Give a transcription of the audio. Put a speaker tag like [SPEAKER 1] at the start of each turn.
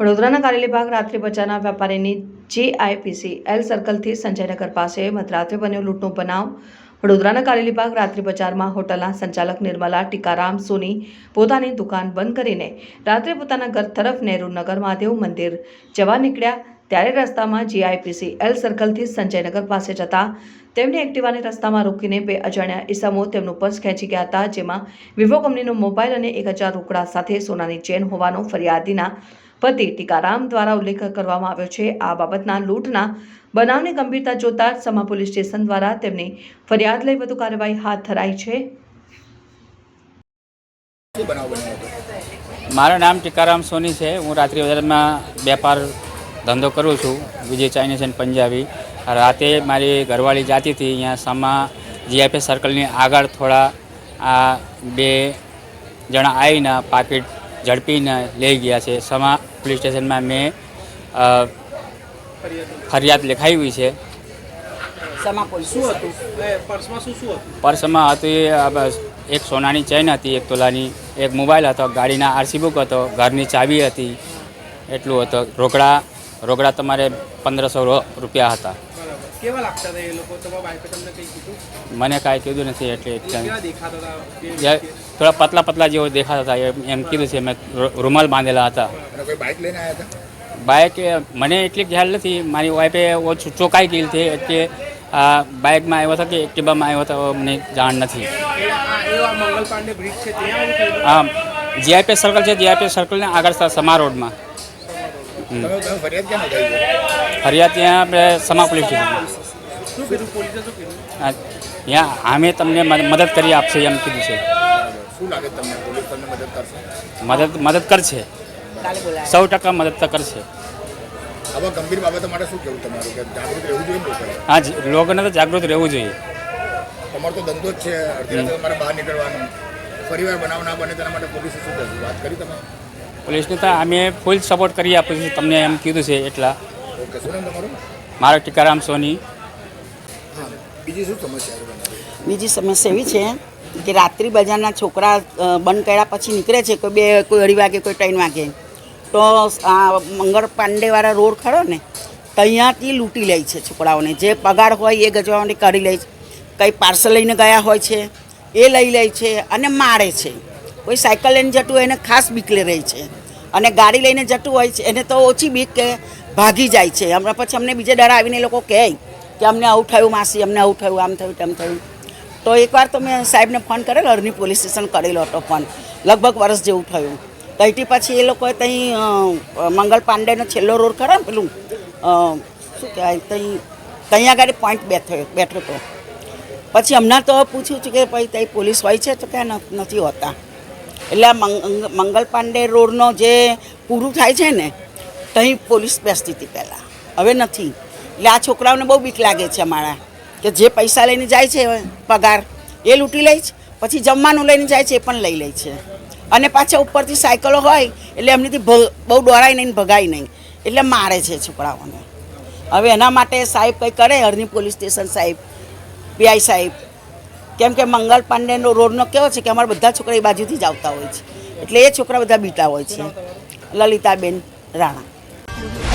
[SPEAKER 1] વડોદરાના કારેલીબાગ રાત્રિ બજારના વેપારીની જીઆઈપીસી એલ સર્કલથી સંજયનગર પાસે મધરાત્રે બન્યો લૂંટનો બનાવ. વડોદરાના કારેલીબાગ રાત્રિ બજારમાં હોટલના સંચાલક નિર્મલા ટીકારામ સોની પોતાની દુકાન બંધ કરીને રાત્રે પોતાના ઘર તરફ નહેરુ નગર મહાદેવ મંદિર જવા નીકળ્યા. ત્યારે રસ્તામાં જીઆઈપીસી એલ સર્કલથી સંજયનગર પાસે જતા તેમની એક્ટિવાને રસ્તામાં રોકીને બે અજાણ્યા ઇસમો તેમનું પર્સ ખેંચી ગયા હતા, જેમાં વિવો કંપનીનો મોબાઈલ અને એક હજાર રોકડા સાથે સોનાની ચેન હોવાનો ફરિયાદીના પતિ ટીકારામ દ્વારા ઉલ્લેખ કરવામાં આવ્યો છે. આ બાબતના લૂંટના બનાવની ગંભીરતા જોતા સમા પોલીસ સ્ટેશન દ્વારા તેમની ફરિયાદ લઈ વધુ કાર્યવાહી હાથ ધરાઈ છે.
[SPEAKER 2] મારું નામ ટીકારામ સોની છે. હું રાત્રિ બજારમાં વેપાર ધંધો કરું છું. Vijay Chinese and Punjabi. રાતે મારી ઘરવાળી જાતી હતી. અહીંયા સમા જીઆઈપી સર્કલની આગળ થોડા આ બે જણા આવીને પાકીટ ઝડપીને લઈ ગયા છે. સમા પોલીસ સ્ટેશનમાં મેં ફરિયાદ લખાવી છે.
[SPEAKER 3] પર્સમાં પોલીસ
[SPEAKER 4] હતું? એ પર્સમાં શું શું હતું?
[SPEAKER 2] પર્સમાં હતી આ બસ એક સોનાની ચેન હતી એક તોલાની એક મોબાઈલ હતો ગાડીના આરસી બુક હતો ઘરની ચાવી હતી એટલું હતું. રોકડા રોકડા તમારે પંદરસો રૂપિયા હતા.
[SPEAKER 4] કેવા લાગતા હતા એ લોકો? તમારા વાઈફે તમને કંઈ કીધું?
[SPEAKER 2] મને કાંઈ કીધું નથી એટલે થોડા પતલા પતલા જેવો દેખાતા હતા એમ કીધું છે મેં રૂમાલ બાંધેલા હતા.
[SPEAKER 4] બાઇક લઈને આવ્યા હતા?
[SPEAKER 2] બાઇક મને એટલી ખ્યાલ નથી મારી વાઈફે ઓછું ચોકાઈ ગયેલી હતી એટલે આ બાઇકમાં આવ્યો હતો કે એક્ટિવામાં આવ્યો હતો મને જાણ નથી. હા જીઆઈપી સર્કલ છે જીઆઈપી સર્કલને આગળ સમા રોડમાં
[SPEAKER 4] ફરિયાદ
[SPEAKER 2] ત્યાં આપણે સમા પોલીસ સ્ટેશન ત્યાં અમે તમને મદદ કરી આપશે એમ કીધું છે.
[SPEAKER 4] શું લાગે તમને? પોલીસ તમને મદદ કરશે?
[SPEAKER 2] મદદ મદદ કરશે. સૌ ટકા મદદ તો કરશે.
[SPEAKER 4] આવા ગંભીર બાબતો માટે શું કહેવું તમારું? કે જાગૃત રહેવું જોઈએ લોકોએ?
[SPEAKER 2] હા લોકોને તો જાગૃત રહેવું જોઈએ.
[SPEAKER 4] તમારો તો ધંધો જ છે. તમારે બહાર નીકળવાનું. ફરીવાર બનાવ ના બને તેના માટે પોલીસે શું કરશું વાત કરી તમે?
[SPEAKER 2] પોલીસને તો અમે ફૂલ સપોર્ટ કરી આપીશું તમને એમ કીધું છે એટલા. મારો ટીકારામ સોની.
[SPEAKER 4] હા બીજી શું સમસ્યા
[SPEAKER 3] બીજી સમસ્યા એવી છે કે રાત્રિ બજારના છોકરા બંધ કર્યા પછી નીકળે છે કોઈ બે કોઈ અઢી વાગે કોઈ ત્રણ વાગે. તો આ મંગળ પાંડેવાળા રોડ ખરો ને ત્યાંથી લૂંટી લે છે છોકરાઓને. જે પગાર હોય એ ગજવાઓને કરી લે છે. કંઈ પાર્સલ લઈને ગયા હોય છે એ લઈ લે છે અને મારે છે. કોઈ સાયકલ લઈને જતું હોય, એને ખાસ બીક રહી છે. અને ગાડી લઈને જતું હોય છે, એને તો ઓછી બીક કે ભાગી જાય છે. હમણાં પછી અમને બીજે ડર આવીને લોકો કહે કે અમને આવું થયું માસી, અમને આવું થયું, આમ થયું, તેમ થયું. તો એકવાર તો મેં સાહેબને ફોન કરેલો અરની પોલીસ સ્ટેશન કરેલો હતો ફોન. લગભગ વર્ષ જેવું થયું. ત્યાંથી પછી એ લોકોએ ત્યાં મંગલ પાંડેનો છેલ્લો રોડ ખરો ને પેલું શું કહેવાય ત્યાં ત્યાં આગળ પોઈન્ટ બેઠો બેઠો હતો. પછી હમણાં તો પૂછ્યું છું કે ભાઈ ત્યાં પોલીસ હોય છે તો ક્યાં નથી હોતા. એટલે આ મંગ- મંગલ પાંડે રોડનો જે પૂરું થાય છે ને ત્યાં પોલીસ બેસતી હતી પહેલાં. હવે નથી. એટલે આ છોકરાઓને બહુ બીક લાગે છે અમારા, કે જે પૈસા લઈને જાય છે પગાર, એ લૂંટી લે છે, પછી જમવાનું લઈને જાય છે, એ પણ લઈ લે છે. અને પાછા ઉપરથી સાયકલો હોય, એટલે એમનીથી બહુ દોડાય નહીં ભગાય નહીં. એટલે મારે છે છોકરાઓને. હવે એના માટે સાહેબ કંઈ કરે? હરની પોલીસ સ્ટેશન સાહેબ, પીઆઈ સાહેબ કેમ કે મંગલ પાંડેનો રોડનો કેવો છે કે અમારા બધા છોકરા એ બાજુથી જ આવતા હોય છે. એટલે એ છોકરા બધા બીતા હોય છે. લલિતાબેન રાણા.